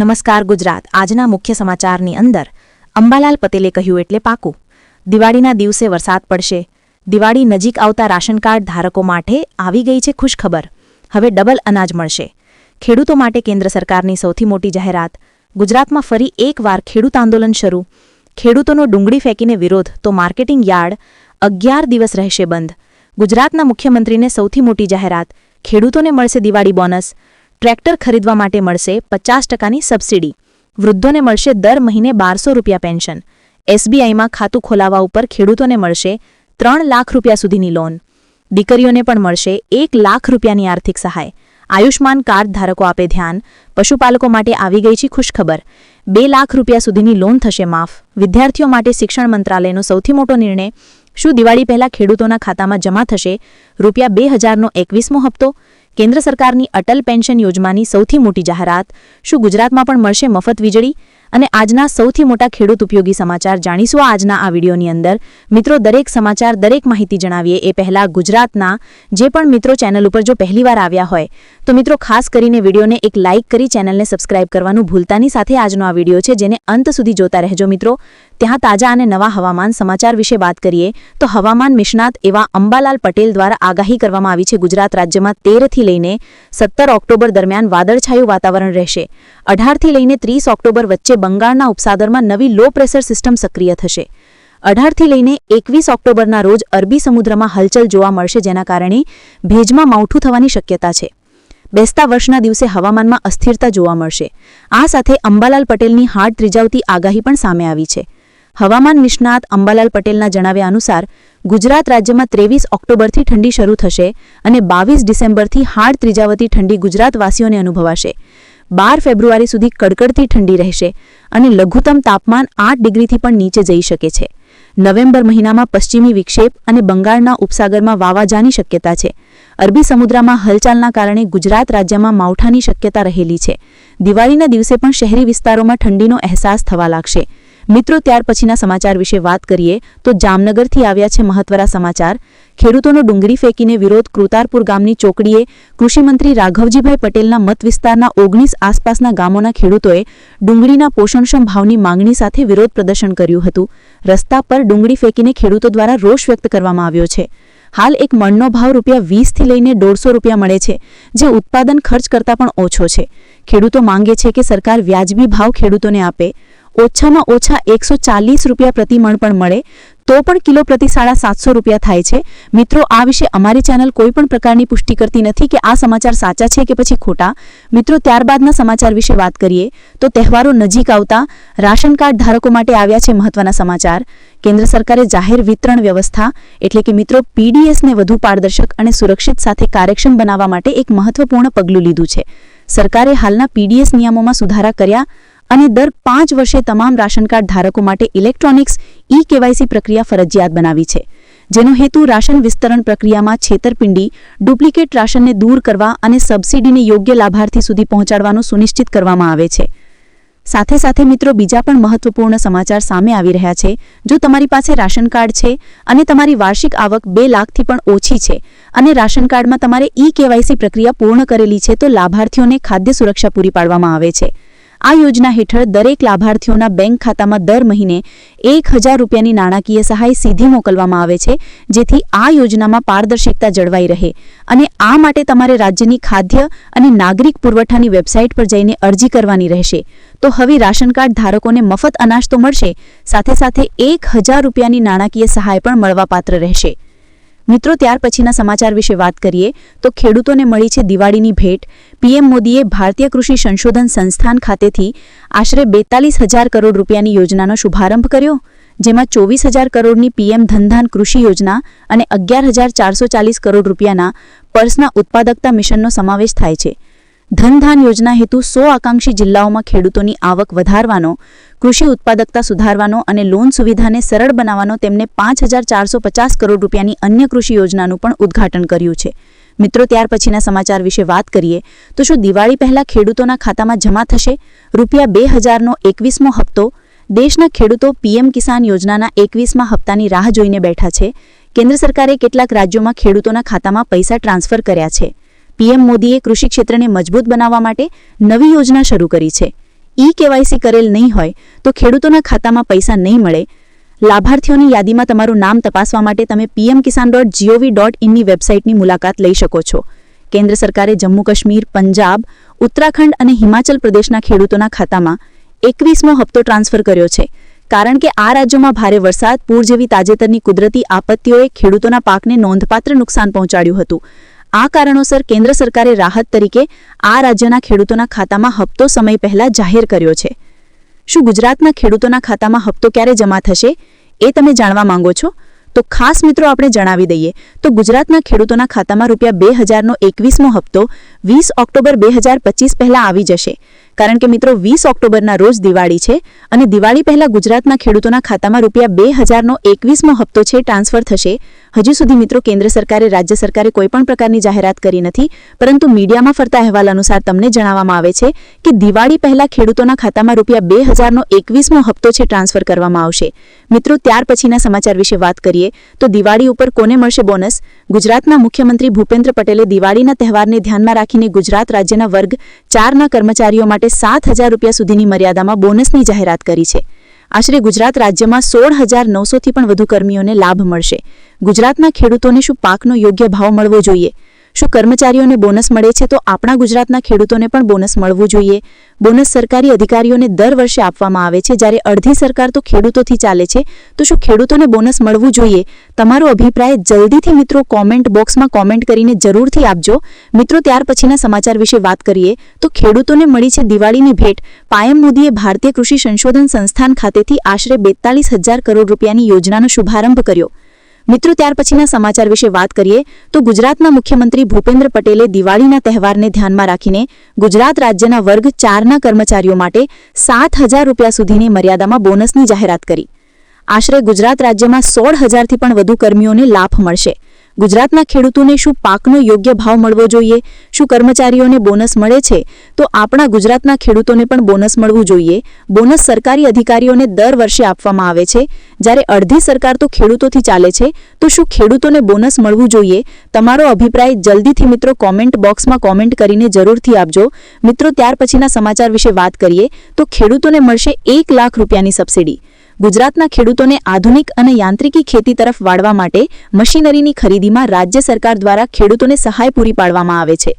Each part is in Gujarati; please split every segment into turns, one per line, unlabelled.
નમસ્કાર ગુજરાત. આજના મુખ્ય સમાચારની અંદર, અંબાલાલ પટેલે કહ્યું એટલે પાકું. દિવાળીના દિવસે વરસાદ પડશે. દિવાળી નજીક આવતા રાશન ધારકો માટે આવી ગઈ છે ખુશખબર. હવે ડબલ અનાજ મળશે. ખેડૂતો માટે કેન્દ્ર સરકારની સૌથી મોટી જાહેરાત. ગુજરાતમાં ફરી એકવાર ખેડૂત આંદોલન શરૂ. ખેડૂતોનો ડુંગળી ફેંકીને વિરોધ, તો માર્કેટિંગ યાર્ડ અગિયાર દિવસ રહેશે બંધ. ગુજરાતના મુખ્યમંત્રીને સૌથી મોટી જાહેરાત. ખેડૂતોને મળશે દિવાળી બોનસ. ટ્રેક્ટર ખરીદવા માટે મળશે પચાસ ટકાની સબસિડી. વૃદ્ધોને મળશે દર મહિને બારસો રૂપિયા પેન્શન. એસબીઆઈમાં ખાતું ખોલાવવા ઉપર ખેડૂતોને મળશે ત્રણ લાખ રૂપિયા સુધીની લોન. દીકરીઓને પણ મળશે એક લાખ રૂપિયાની આર્થિક સહાય. આયુષ્માન કાર્ડ ધારકો આપે ધ્યાન. પશુપાલકો માટે આવી ગઈ છે ખુશખબર. બે લાખ રૂપિયા સુધીની લોન થશે માફ. વિદ્યાર્થીઓ માટે શિક્ષણ મંત્રાલયનો સૌથી મોટો નિર્ણય. શું દિવાળી પહેલા ખેડૂતોના ખાતામાં જમા થશે? રૂપિયા બે હજારનો એકવીસમો હપ્તો? કેન્દ્ર સરકારની અટલ પેન્શન યોજનાની સૌથી મોટી જાહેરાત શું ગુજરાતમાં પણ મળશે મફત વીજળી? અને આજના સૌથી મોટા ખેડૂત ઉપયોગી સમાચાર જાણીશું આજના આ વિડીયોની અંદર. મિત્રો, દરેક સમાચાર, દરેક માહિતી જણાવીએ એ પહેલા ગુજરાતના જે પણ મિત્રો ચેનલ ઉપર જો પહેલીવાર આવ્યા હોય, તો મિત્રો, ખાસ કરીને વિડીયોને એક લાઇક કરી ચેનલને સબસ્ક્રાઇબ કરવાનું ભૂલતાની સાથે આજનો આ વીડિયો છે, જેને અંત સુધી જોતા રહેજો મિત્રો. ત્યાં તાજા અને નવા હવામાન સમાચાર વિશે વાત કરીએ, તો હવામાન નિષ્ણાત એવા અંબાલાલ પટેલ દ્વારા આગાહી કરવામાં આવી છે, ગુજરાત રાજ્યમાં તેરથી લઈને સત્તર ઓક્ટોબર દરમિયાન વાદળછાયું વાતાવરણ રહેશે. અઢારથી લઈને ત્રીસ ઓક્ટોબર વચ્ચે બંગાળના ઉપસાગરમાં નવી લો પ્રેશર સિસ્ટમ સક્રિય થશે. અઢારથી લઈને એકવીસ ઓક્ટોબરના રોજ અરબી સમુદ્રમાં હલચલ જોવા મળશે જેના કારણે ભેજમાં માવઠું થવાની શક્યતા છે. બેસતા વર્ષના દિવસે હવામાનમાં અસ્થિરતા જોવા મળશે. આ સાથે અંબાલાલ પટેલની હાડ ત્રીજાવતી આગાહી પણ સામે આવી છે. હવામાન નિષ્ણાત અંબાલાલ પટેલના જણાવ્યા અનુસાર, ગુજરાત રાજ્યમાં ત્રેવીસ ઓક્ટોબરથી ઠંડી શરૂ થશે અને બાવીસ ડિસેમ્બરથી હાડ ત્રીજાવતી ઠંડી ગુજરાતવાસીઓને અનુભવાશે. બાર ફેબ્રુઆરી સુધી કડકડતી ઠંડી રહેશે અને લઘુત્તમ તાપમાન આઠ ડિગ્રીથી પણ નીચે જઈ શકે છે. નવેમ્બર મહિનામાં પશ્ચિમી વિક્ષેપ અને બંગાળના ઉપસાગરમાં વાવાઝાની શક્યતા છે. અરબી સમુદ્રમાં હલચાલના કારણે ગુજરાત રાજ્યમાં માવઠાની શક્યતા રહેલી છે. દિવાળીના દિવસે પણ શહેરી વિસ્તારોમાં ઠંડીનો અહેસાસ થવા લાગશે. મિત્રો, ત્યાર પછીના સમાચાર વિશે વાત કરીએ તો જામનગરથી આવ્યા છે મહત્વના સમાચાર. ખેડૂતોનો ડુંગળી ફેંકીને વિરોધ કૃતારપુર ગામની ચોકડીએ કૃષિમંત્રી રાઘવજીભાઈ પટેલના મત વિસ્તારના ઓગણીસ આસપાસના ગામોના ખેડૂતોએ ડુંગળીના પોષણક્ષમ ભાવની માંગણી સાથે વિરોધ પ્રદર્શન કર્યું હતું. રસ્તા પર ડુંગળી ફેંકીને ખેડૂતો દ્વારા રોષ વ્યક્ત કરવામાં આવ્યો છે. હાલ એક મણનો ભાવ રૂપિયા વીસથી લઈને દોઢસો રૂપિયા મળે છે, જે ઉત્પાદન ખર્ચ કરતાં પણ ઓછો છે. ખેડૂતો માંગે છે કે સરકાર વ્યાજબી ભાવ ખેડૂતોને આપે. ઓછામાં ઓછા એકસો ચાલીસ રૂપિયા પ્રતિ મણ પણ મળે, તો પણ કિલો પ્રતિ સાડા સાતસો રૂપિયા થાય છે. મિત્રો, આ વિશે અમારી ચેનલ કોઈ પણ પ્રકારની પુષ્ટિ કરતી નથી કે આ સમાચાર સાચા છે કે પછી ખોટા. મિત્રો, ત્યારબાદના સમાચાર વિશે વાત કરીએ, તો તહેવારો નજીક આવતા રાશન કાર્ડ ધારકો માટે આવ્યા છે મહત્વના સમાચાર. કેન્દ્ર સરકારે જાહેર વિતરણ વ્યવસ્થા એટલે કે મિત્રો પીડીએસને વધુ પારદર્શક અને સુરક્ષિત સાથે કાર્યક્ષમ બનાવવા માટે એક મહત્વપૂર્ણ પગલું લીધું છે. સરકારે હાલના પીડીએસ નિયમોમાં સુધારા કર્યા અને દર પાંચ વર્ષે તમામ રાશન કાર્ડ ધારકો માટે ઇલેક્ટ્રોનિક્સ ઈ કેવાયસી પ્રક્રિયા ફરજિયાત બનાવી છે. જેનો હેતુ રાશન વિસ્તરણ પ્રક્રિયામાં છેતરપિંડી, ડુપ્લિકેટ રાશનને દૂર કરવા અને સબસિડીને યોગ્ય લાભાર્થી સુધી પહોંચાડવાનું સુનિશ્ચિત કરવામાં આવે છે. સાથે સાથે મિત્રો, બીજા પણ મહત્વપૂર્ણ સમાચાર સામે આવી રહ્યા છે. જો તમારી પાસે રાશન કાર્ડ છે અને તમારી વાર્ષિક આવક બે લાખથી પણ ઓછી છે અને રાશન કાર્ડમાં તમારે ઈ કેવાયસી પ્રક્રિયા પૂર્ણ કરેલી છે, તો લાભાર્થીઓને ખાદ્ય સુરક્ષા પૂરી પાડવામાં આવે છે. આ યોજના હેઠળ દરેક લાભાર્થીઓના બેંક ખાતામાં દર મહિને એક હજાર રૂપિયાની નાણાકીય સહાય સીધી મોકલવામાં આવે છે, જેથી આ યોજનામાં પારદર્શિકતા જળવાઈ રહે. અને આ માટે તમારે રાજ્યની ખાદ્ય અને નાગરિક પુરવઠાની વેબસાઇટ પર જઈને અરજી કરવાની રહેશે. તો હવે રાશન કાર્ડ ધારકોને મફત અનાજ તો મળશે, સાથે સાથે એક હજાર રૂપિયાની નાણાકીય સહાય પણ મળવાપાત્ર રહેશે. મિત્રો, ત્યાર પછીના સમાચાર વિશે વાત કરીએ તો ખેડૂતોને મળી છે દિવાળીની ભેટ. પીએમ મોદીએ ભારતીય કૃષિ સંશોધન સંસ્થાન ખાતેથી આશરે બેતાલીસ હજાર કરોડ રૂપિયાની યોજનાનો શુભારંભ કર્યો, જેમાં ચોવીસ હજાર કરોડની પીએમ ધનધાન કૃષિ યોજના અને અગિયાર હજાર ચારસો ચાલીસ કરોડ રૂપિયાના પર્સના ઉત્પાદકતા મિશનનો સમાવેશ થાય છે. ધનધાન યોજના હેતુ સો આકાંક્ષી જિલ્લાઓમાં ખેડૂતોની આવક વધારવાનો કૃષિ ઉત્પાદકતા સુધારવાનો અને લોન સુવિધાને સરળ બનાવવાનો તેમને પાંચ હજાર ચારસો પચાસ કરોડ રૂપિયાની અન્ય કૃષિ યોજનાનું પણ ઉદ્ઘાટન કર્યું છે. મિત્રો, ત્યાર પછીના સમાચાર વિશે વાત કરીએ તો શું દિવાળી પહેલા ખેડૂતોના ખાતામાં જમા થશે? રૂપિયા બે હજારનો એકવીસમો હપ્તો? દેશના ખેડૂતો પીએમ કિસાન યોજનાના એકવીસમા હપ્તાની રાહ જોઈને બેઠા છે. કેન્દ્ર સરકારે કેટલાક રાજ્યોમાં ખેડૂતોના ખાતામાં પૈસા ટ્રાન્સફર કર્યા છે. પીએમ મોદીએ કૃષિ ક્ષેત્રને મજબૂત બનાવવા માટે નવી યોજના શરૂ કરી છે. ઈ કેવાયસી કરેલ નહીં હોય, તો ખેડૂતોના ખાતામાં પૈસા નહીં મળે. લાભાર્થીઓની યાદીમાં તમારું નામ તપાસવા માટે તમે PM Kisan dot GOV dot ઇનની વેબસાઇટની મુલાકાત લઈ શકો છો. કેન્દ્ર સરકારે જમ્મુ કાશ્મીર, પંજાબ, ઉત્તરાખંડ અને હિમાચલ પ્રદેશના ખેડૂતોના ખાતામાં એકવીસમો હપ્તો ટ્રાન્સફર કર્યો છે. કારણ કે આ રાજ્યોમાં ભારે વરસાદ, પૂર જેવી તાજેતરની કુદરતી આપત્તિઓએ ખેડૂતોના પાકને નોંધપાત્ર નુકસાન પહોંચાડ્યું હતું. આ કારણોસર કેન્દ્ર સરકારે રાહત તરીકે આ રાજ્યના ખેડૂતોના ખાતામાં હપ્તો સમય પહેલા જાહેર કર્યો છે. શું ગુજરાતના ખેડૂતોના ખાતામાં હપ્તો ક્યારે જમા થશે એ તમે જાણવા માંગો છો? તો ખાસ મિત્રો આપણે જણાવી દઈએ. તો ગુજરાતના ખેડૂતોના ખાતામાં રૂપિયા બે હજારનો એકવીસમો હપ્તો વીસ ઓક્ટોબર બે હજાર પચીસ પહેલાં આવી જશે. કારણ કે મિત્રો વીસ ઓક્ટોબરના રોજ દિવાળી છે અને દિવાળી પહેલા ગુજરાતના ખેડૂતોના ખાતામાં રૂપિયા બે હજારનો એકવીસમો હપ્તો છે, ટ્રાન્સફર થશે. હજી સુધી મિત્રો કેન્દ્ર સરકારે, રાજ્ય સરકારે કોઈપણ પ્રકારની જાહેરાત કરી નથી, પરંતુ મીડિયામાં ફરતા અહેવાલ અનુસાર તમને જણાવવામાં આવે છે કે દિવાળી પહેલા ખેડૂતોના ખાતામાં રૂપિયા બે હજારનો એકવીસમો હપ્તો છે, ટ્રાન્સફર કરવામાં આવશે. મિત્રો, ત્યાર પછીના સમાચાર વિશે વાત કરીએ તો દિવાળી ઉપર કોને મળશે બોનસ? ગુજરાતના મુખ્યમંત્રી ભૂપેન્દ્ર પટેલે દિવાળીના તહેવારને ધ્યાનમાં રાખીને ગુજરાત રાજ્યના વર્ગ ચારના કર્મચારીઓ માટે સાત હજાર રૂપિયા સુધીની મર્યાદામાં બોનસની જાહેરાત કરી છે. આશરે ગુજરાત રાજ્યમાં સોળ હજાર નવસોથી પણ વધુ કર્મીઓને લાભ મળશે. ગુજરાતના ખેડૂતોને શું પાકનો યોગ્ય ભાવ મળવો જોઈએ? શું કર્મચારીઓને બોનસ મળે છે તો આપણા ગુજરાતના ખેડૂતોને પણ બોનસ મળવું જોઈએ. બોનસ સરકારી અધિકારીઓને દર વર્ષે આપવામાં આવે છે. જ્યારે અડધી સરકાર તો ખેડૂતોથી ચાલે છે, તો શું ખેડૂતોને બોનસ મળવું જોઈએ? તમારો અભિપ્રાય જલ્દીથી મિત્રો કોમેન્ટ બોક્સમાં કોમેન્ટ કરીને જરૂરથી આપજો. મિત્રો, ત્યાર પછીના સમાચાર વિશે વાત કરીએ, તો ખેડૂતોને મળી છે દિવાળીની ભેટ. પાયમ મોદીએ ભારતીય કૃષિ સંશોધન સંસ્થાન ખાતેથી આશરે બેતાલીસ હજાર કરોડ રૂપિયાની યોજનાનો શુભારંભ કર્યો. મિત્રો, ત્યાર પછીના સમાચાર વિશે વાત કરીએ તો ગુજરાતના મુખ્યમંત્રી ભૂપેન્દ્ર પટેલે દિવાળીના તહેવારને ધ્યાનમાં રાખીને ગુજરાત રાજ્યના વર્ગ ચારના કર્મચારીઓ માટે સાત હજાર રૂપિયા સુધીની મર્યાદામાં બોનસની જાહેરાત કરી. આશરે ગુજરાત રાજ્યમાં સોળ હજારથી પણ વધુ કર્મીઓને લાભ મળશે. ગુજરાતના ખેડૂતોને શું પાકનો યોગ્ય ભાવ મળવો જોઈએ? શું કર્મચારીઓને બોનસ મળે છે? તો આપણા ગુજરાતના ખેડૂતોને પણ બોનસ મળવું જોઈએ. બોનસ સરકારી અધિકારીઓને દર વર્ષે આપવામાં આવે છે. જ્યારે અડધી સરકાર તો ખેડૂતોથી ચાલે છે, તો શું ખેડૂતોને બોનસ મળવું જોઈએ? તમારો અભિપ્રાય જલ્દીથી મિત્રો કોમેન્ટ બોક્સમાં કોમેન્ટ કરીને જરૂરથી આપજો. મિત્રો, ત્યાર પછીના સમાચાર વિશે વાત કરીએ. તો ખેડૂતોને મળશે એક લાખ રૂપિયાની સબસિડી. ગુજરાતના ખેડૂતોને આધુનિક અને યાંત્રિકી ખેતી તરફ વાળવા માટે મશીનરીની ખરીદીમાં રાજ્ય સરકાર દ્વારા ખેડૂતોને સહાય પૂરી પાડવામાં આવે છે.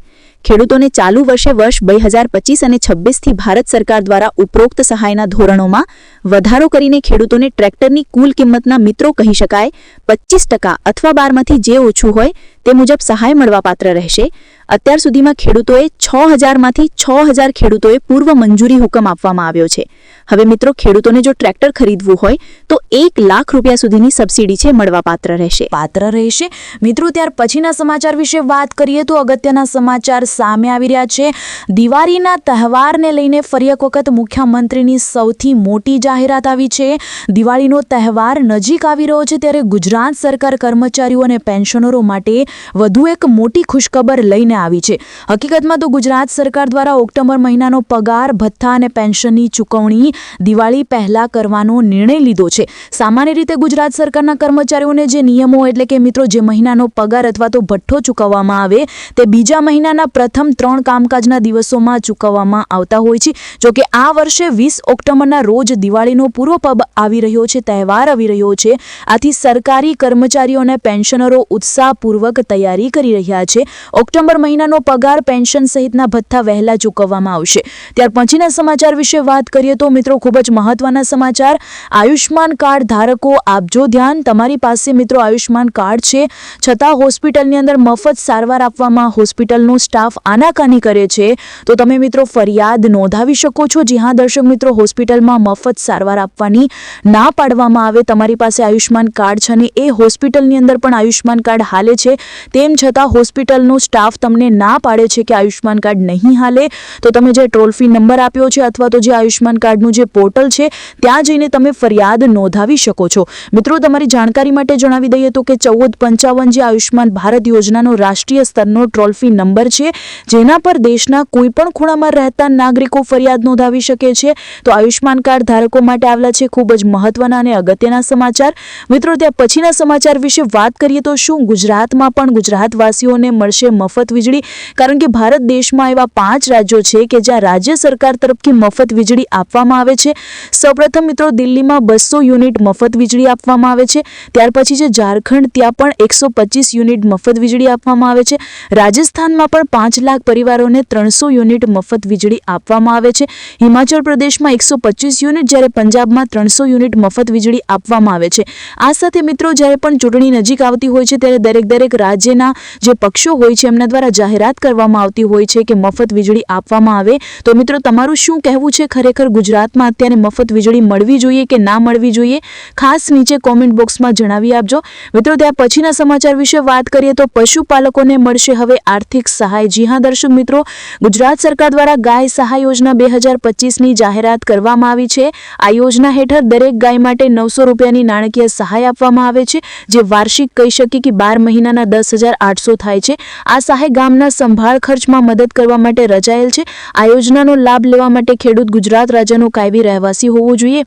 ખેડૂતોને ચાલુ વર્ષે વર્ષ બે હજાર પચીસ અને છવ્વીસથી ભારત સરકાર દ્વારા ઉપરોક્ત સહાયના ધોરણોમાં વધારો કરીને ખેડૂતોને ટ્રેક્ટરની કુલ કિંમતના મિત્રો કહી શકાય. પચીસ ટકા અથવા બારમાંથી જે ઓછું હોય તે મુજબ સહાય મળવાપાત્ર રહેશે. અત્યાર સુધીમાં ખેડૂતોએ છ હજારમાંથી છ હજાર ખેડૂતોએ પૂર્વ મંજૂરી હુકમ આપવામાં આવ્યો છે. હવે મિત્રો, ખેડૂતોને જો ટ્રેક્ટર ખરીદવું હોય, તો એક લાખ રૂપિયા સુધીની સબસિડી છે મળવાપાત્ર રહેશે.
પાત્ર રહેશે. મિત્રો, ત્યાર પછીના સમાચાર વિશે વાત કરીએ તો અગત્યના સમાચાર સામે આવી રહ્યા છે. દિવાળીના તહેવારને લઈને ફરી એક વખત મુખ્યમંત્રીની સૌથી મોટી જાહેરાત આવી છે. દિવાળીનો તહેવાર નજીક આવી રહ્યો છે ત્યારે ગુજરાત સરકાર કર્મચારીઓ અને પેન્શનરો માટે વધુ એક મોટી ખુશખબર લઈને આવી છે. હકીકતમાં તો ગુજરાત સરકાર દ્વારા ઓક્ટોબર મહિનાનો પગાર, ભથ્થા અને પેન્શનની ચૂકવણી દિવાળી પહેલા કરવાનો નિર્ણય લીધો છે. સામાન્ય રીતે ગુજરાત સરકારના કર્મચારીઓને જે નિયમો એટલે કે મિત્રો જે મહિનાનો પગાર અથવા તો ભઠ્ઠો ચૂકવવામાં આવે તે બીજા મહિનાના પ્રથમ ત્રણ કામકાજના દિવસોમાં ચૂકવવામાં આવતા હોય છે. જોકે આ વર્ષે વીસ ઓક્ટોબરના રોજ દિવાળીનો પૂર્વ પબ આવી રહ્યો છે, તહેવાર આવી રહ્યો છે. આથી સરકારી કર્મચારીઓ અને પેન્શનરો ઉત્સાહપૂર્વક તૈયારી કરી રહ્યા છે. ઓક્ટોબર મહિનાનો પગાર પેન્શન સહિતના ભથ્થા વહેલા ચૂકવવામાં આવશે. ત્યાર પછીના સમાચાર વિશે વાત કરીએ તો મિત્રો ખૂબ જ મહત્વના સમાચાર. આયુષ્માન કાર્ડ ધારકો આપજો ધ્યાન, તમારી પાસે મિત્રો આયુષ્માન કાર્ડ છે. છતાં હોસ્પિટલની અંદર મફત સારવાર આપવામાં હોસ્પિટલનો સ્ટાફ આનાકાની કરે છે. તો તમે મિત્રો ફરિયાદ નોંધાવી શકો છો. જી હા, દર્શક મિત્રો, હોસ્પિટલમાં મફત સારવાર આપવાની ના પાડવામાં આવે, તમારી પાસે આયુષ્યમાન કાર્ડ છે અને એ હોસ્પિટલની અંદર પણ આયુષ્યમાન કાર્ડ હાલે છે. તેમ છતાં હોસ્પિટલનો સ્ટાફ તમને ના પાડે છે કે આયુષ્યમાન કાર્ડ નહીં હાલે, તો તમે જે ટોલ ફ્રી નંબર આપ્યો છે અથવા તો જે આયુષ્યમાન કાર્ડનું જે પોર્ટલ છે, ત્યાં જઈને તમે ફરિયાદ નોંધાવી શકો છો. મિત્રો, તમારી જાણકારી માટે જણાવી દઈએ તો કે ચૌદ પંચાવન જે આયુષ્યમાન ભારત યોજનાનો રાષ્ટ્રીય સ્તરનો ટોલ ફ્રી નંબર છે, જેના પર દેશના કોઈપણ ખૂણામાં રહેતા નાગરિકો ફરિયાદ નોંધાવી શકે છે. તો આયુષ્માન કાર્ડ ધારકો પશુપાલકો માટે આવેલા છે ખૂબ જ મહત્વના અને અગત્યના સમાચાર. મિત્રો, ત્યાં પછીના સમાચાર વિશે વાત કરીએ તો શું ગુજરાતમાં પણ ગુજરાતવાસીઓને મળશે મફત વીજળી? કારણ કે ભારત દેશમાં એવા પાંચ રાજ્યો છે કે જ્યાં રાજ્ય સરકાર તરફથી મફત વીજળી આપવામાં આવે છે. સૌપ્રથમ મિત્રો, દિલ્હીમાં બસો યુનિટ મફત વીજળી આપવામાં આવે છે. ત્યાર પછી જે ઝારખંડ, ત્યાં પણ એકસો યુનિટ મફત વીજળી આપવામાં આવે છે. રાજસ્થાનમાં પણ પાંચ લાખ પરિવારોને ત્રણસો યુનિટ મફત વીજળી આપવામાં આવે છે. હિમાચલ પ્રદેશમાં એકસો યુનિટ જ્યારે પંજાબમાં ત્રણસો યુનિટ મફત વીજળી આપવામાં આવે છે. આ સાથે મિત્રો, જ્યારે પણ ચૂંટણી નજીક આવતી હોય છે, ત્યારે દરેક દરેક રાજ્યના જે પક્ષો હોય છે, એમના દ્વારા જાહેરાત કરવામાં આવતી હોય છે કે મફત વીજળી આપવામાં આવે. તો મિત્રો, તમારું શું કહેવું છે? ખરેખર ગુજરાતમાં અત્યારે મફત વીજળી મળવી જોઈએ કે ના મળવી જોઈએ? ખાસ નીચે કોમેન્ટ બોક્સમાં જણાવી આપજો. મિત્રો, ત્યાં પછીના સમાચાર વિશે વાત કરીએ તો પશુપાલકોને મળશે હવે આર્થિક સહાય. જી હા, દર્શક મિત્રો, ગુજરાત સરકાર દ્વારા ગાય સહાય યોજના બે હજાર પચીસની જાહેરાત કરવામાં આવી છે. આ યોજના હેઠળ દરેક ગાય માટે નવસો રૂપિયાની નાણાકીય સહાય આપવામાં આવે છે, જે વાર્ષિક કહી શકીએ કે બાર મહિનાના દસ હજાર આઠસો થાય છે. આ સહાય ગામના સંભાળ ખર્ચમાં મદદ કરવા માટે રચાયેલ છે. આ યોજનાનો લાભ લેવા માટે ખેડૂત ગુજરાત રાજ્યનો કાયમી રહેવાસી હોવો જોઈએ.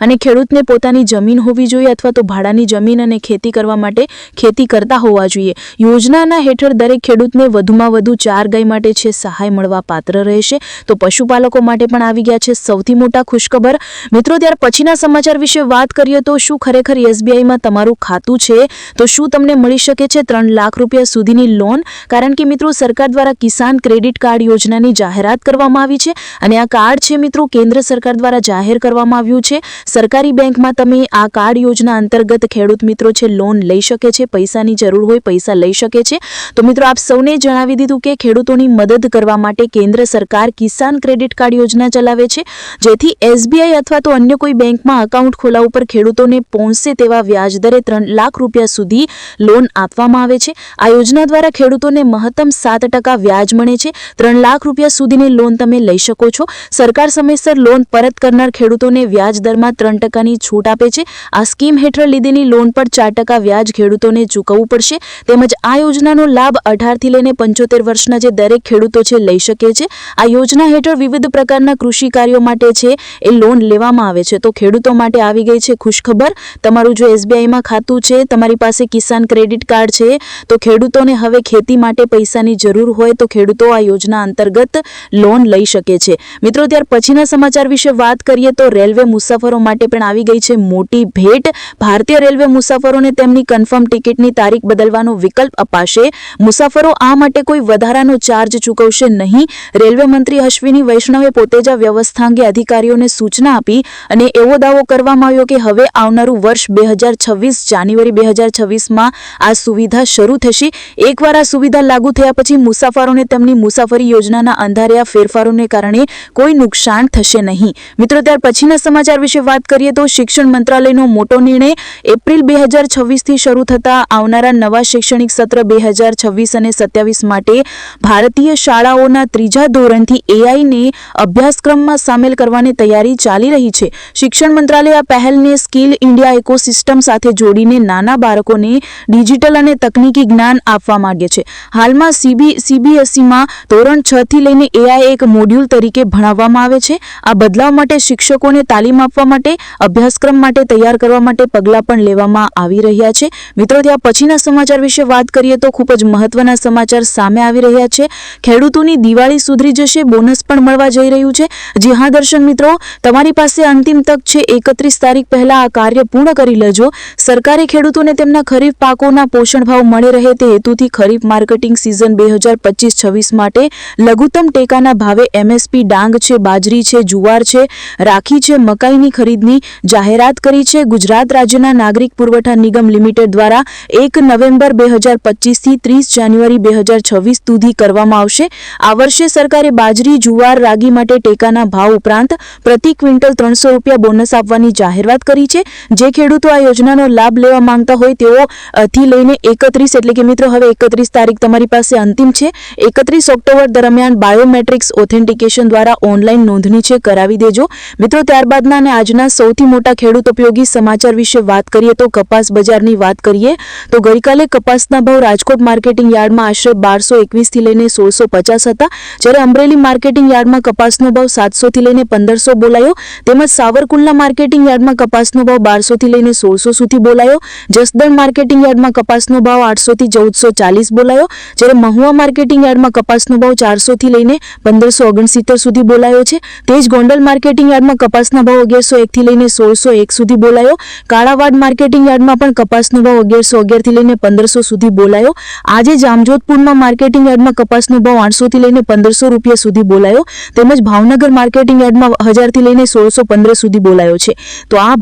અને ખેડૂતને પોતાની જમીન હોવી જોઈએ અથવા તો ભાડાની જમીન અને ખેતી કરવા માટે ખેતી કરતા હોવા જોઈએ. યોજનાના હેઠળ દરેક ખેડૂતને વધુમાં વધુ ચાર ગાય માટે છે સહાય મળવા પાત્ર રહેશે. તો પશુપાલકો માટે પણ આવી ગયા છે સૌથી મોટા ખુશખબર. મિત્રો, ત્યાર પછીના સમાચાર વિશે વાત કરીએ તો શું ખરેખર એસબીઆઈમાં તમારું ખાતું છે? તો શું તમને મળી શકે છે ત્રણ લાખ રૂપિયા સુધીની લોન? કારણ કે મિત્રો, સરકાર દ્વારા કિસાન ક્રેડિટ કાર્ડ યોજનાની જાહેરાત કરવામાં આવી છે. અને આ કાર્ડ છે મિત્રો, કેન્દ્ર સરકાર દ્વારા જાહેર કરવામાં આવ્યું છે. સરકારી બેંકમાં તમે આ કાર્ડ યોજના અંતર્ગત ખેડૂત મિત્રો છે લોન લઈ શકે છે, પૈસાની જરૂર હોય પૈસા લઈ શકે છે. તો મિત્રો આપ સૌને જણાવી દીધું કે ખેડૂતોની મદદ કરવા માટે કેન્દ્ર સરકાર કિસાન ક્રેડિટ કાર્ડ યોજના ચલાવે છે, જેથી એસબીઆઈ અથવા તો અન્ય કોઈ બેંકમાં અકાઉન્ટ ખોલાવવા પર ખેડૂતોને પહોંચશે તેવા વ્યાજદરે ત્રણ લાખ રૂપિયા સુધી લોન આપવામાં આવે છે. આ યોજના દ્વારા ખેડૂતોને મહત્તમ સાત ટકા વ્યાજ મળે છે. ત્રણ લાખ રૂપિયા સુધીની લોન તમે લઈ શકો છો. સરકાર સમયસર લોન પરત કરનાર ખેડૂતોને વ્યાજ દરમાં ત્રણ ટકાની છૂટ આપે છે. આ સ્કીમ હેઠળ લીધેલી લોન પર ચાર ટકા વ્યાજ ખેડૂતોને ચૂકવવું પડશે. તેમજ આ યોજનાનો લાભ અઢારથી લઈને પંચોતેર વર્ષના જે દરેક ખેડૂતો છે લઈ શકે છે. આ યોજના હેઠળ વિવિધ પ્રકારના કૃષિ કાર્યો માટે છે એ લોન લેવામાં આવે છે. તો ખેડૂતો માટે આવી ગઈ છે ખુશખબર. તમારું જો એસબીઆઈમાં ખાતું છે, તમારી પાસે કિસાન ક્રેડિટ કાર્ડ છે, તો ખેડૂતોને હવે ખેતી માટે પૈસાની જરૂર હોય તો ખેડૂતો આ યોજના અંતર્ગત લોન લઈ શકે છે. મિત્રો, ત્યાર પછીના સમાચાર વિશે વાત કરીએ તો રેલવે મુસાફરો માટે પણ આવી ગઈ છે મોટી ભેટ. ભારતીય રેલવે મુસાફરોને તેમની કન્ફર્મ ટિકિટની તારીખ બદલવાનો વિકલ્પ અપાશે. મુસાફરો આ માટે કોઈ વધારાનો ચાર્જ ચૂકવશે નહીં. રેલવે મંત્રી અશ્વિની વૈષ્ણવે પોતે જ આ વ્યવસ્થા અંગે અધિકારીઓને સૂચના આપી અને એવો દાવો કરવામાં આવ્યો કે હવે આવનારું વર્ષ બે હજાર છવ્વીસ, જાન્યુઆરી બે હજાર છવ્વીસમાં આ સુવિધા શરૂ થશે. એકવાર આ સુવિધા લાગુ થયા પછી મુસાફરોને તેમની મુસાફરી યોજનાના અંધાર્યા ફેરફારોને કારણે કોઈ નુકસાન થશે નહીં. મિત્રો, ત્યાર પછીના સમાચાર વિશે વાત કરીએ તો શિક્ષણ મંત્રાલયનો મોટો નિર્ણય એપ્રિલ બે હજાર છવ્વીસથી શરૂ થતા આવનારા નવા શૈક્ષણિક સત્ર બે હજાર છવ્વીસ અને સત્યાવીસ માટે ભારતીય શાળાઓના ત્રીજા ધોરણથી એઆઈને અભ્યાસક્રમમાં સામેલ કરવાની તૈયારી ચાલી રહી છે. શિક્ષણ મંત્રાલય આ પહેલને સ્કિલ ઇન્ડિયા ઇકોસિસ્ટમ સાથે જોડીને નાના બાળકોને ડિજિટલ અને તકનીકી જ્ઞાન આપવા માંગે છે. હાલમાં સીબી, સીબીએસઈમાં ધોરણ છ થી લઈને એઆઈ એક મોડ્યુલ તરીકે ભણાવવામાં આવે છે. આ બદલાવ માટે શિક્ષકોને તાલીમ આપવા માટે, અભ્યાસક્રમ માટે તૈયાર કરવા માટે પગલાં પણ લેવામાં આવી રહ્યા છે. મિત્રો, ત્યાં પછીના સમાચાર વિશે વાત કરીએ તો ખૂબ જ મહત્વના સમાચાર સામે આવી રહ્યા છે. ખેડૂતોની દિવાળી સુધરી જશે, બોનસ પણ મળવા જઈ રહ્યું છે. જી હા, દર્શક મિત્રો, તમારી પાસે અંતિમ તક છે. એકત્રીસ તારીખ પહેલાં આ કાર્ય પૂર્ણ કરી લેજો. સરકારે ખેડૂતોને તેમના ખરીફ પાકોના પોષણ ભાવ મળી રહે તે હેતુથી ખરીફ માર્કેટિંગ સિઝન બે હજાર પચીસ છવ્વીસ માટે લઘુત્તમ ટેકાના ભાવે એમએસપી ડાંગ છે, બાજરી છે, જુવાર છે, રાખી છે, મકાઈની ખરીદની જાહેરાત કરી છે. ગુજરાત રાજ્યના નાગરિક પુરવઠા નિગમ લિમિટેડ દ્વારા એક નવેમ્બર બે હજાર પચીસથી ત્રીસ જાન્યુઆરી બે હજાર છવ્વીસ સુધી કરવામાં આવશે. આ વર્ષે સરકારે બાજરી, જુવાર, રાગી માટે ટેકાના ભાવ ઉપરાંત પ્રતિ ક્વિન્ટલ ત્રણસો રૂપિયા બોનસ આપવાની જાહેરાત કરી છે. જે ખેડૂતો આ યોજનાનો લાભ લેવા માંગતા હોય તેઓ થી લઈને એકત્રીસ એટલે કે મિત્રો હવે એકત્રીસ તારીખ તમારી પાસે અંતિમ છે. એકત્રીસ ઓક્ટોબર દરમિયાન બાયોમેટ્રિક્સ ઓથેન્ટિકેશન દ્વારા ઓનલાઈન નોંધણી છે. કરાવી દેજો. મિત્રો, ત્યારબાદના અને આજના સૌથી મોટા ખેડૂત ઉપયોગી સમાચાર વિશે વાત કરીએ તો કપાસ બજારની વાત કરીએ તો ગઈકાલે કપાસના ભાવ રાજકોટ માર્કેટિંગ યાર્ડમાં આશરે બારસો એકવીસથી લઈને સોળસો પચાસ હતા. જ્યારે અમરેલી માર્કેટિંગ યાર્ડમાં કપાસનો ભાવ સાતસોથી લઈને પંદરસો બોલાયો. તેમજ સાવરકુંડલા માર્કેટિંગ યાર્ડમાં કપાસનો ભાવ બારસોથી લઈને સોળસો સુધી બોલાયો. જસદણ માર્કેટિંગ યાર્ડમાં કપાસનો ભાવ આઠસોથી ચૌદસો ચાલીસ બોલાયો. જ્યારે મહુવા માર્કેટિંગ યાર્ડમાં કપાસનો ભાવ ચારસોથી લઈને પંદરસો ઓગણસિત્તેર સુધી બોલાયો છે. તે જ ગોંડલ માર્કેટિંગ યાર્ડમાં કપાસના ભાવ અગિયારસો એકથી લઈને સોળસો એક સુધી બોલાયો. કાળાવાડ માર્કેટિંગ યાર્ડમાં પણ કપાસનો ભાવ અગિયારસો અગિયારથી લઈને પંદરસો સુધી બોલાયો. આજે જામજોધપુરમાં માર્કેટિંગ યાર્ડમાં કપાસનો ભાવ આઠસોથી લઈને પંદરસો રૂપિયા સુધી બોલાયો. તેમજ ભાવનગર માર્કેટિંગ યાર્ડમાં હજારથી લઈને સોળસો પંદર સુધી બોલાયો છે. તો આ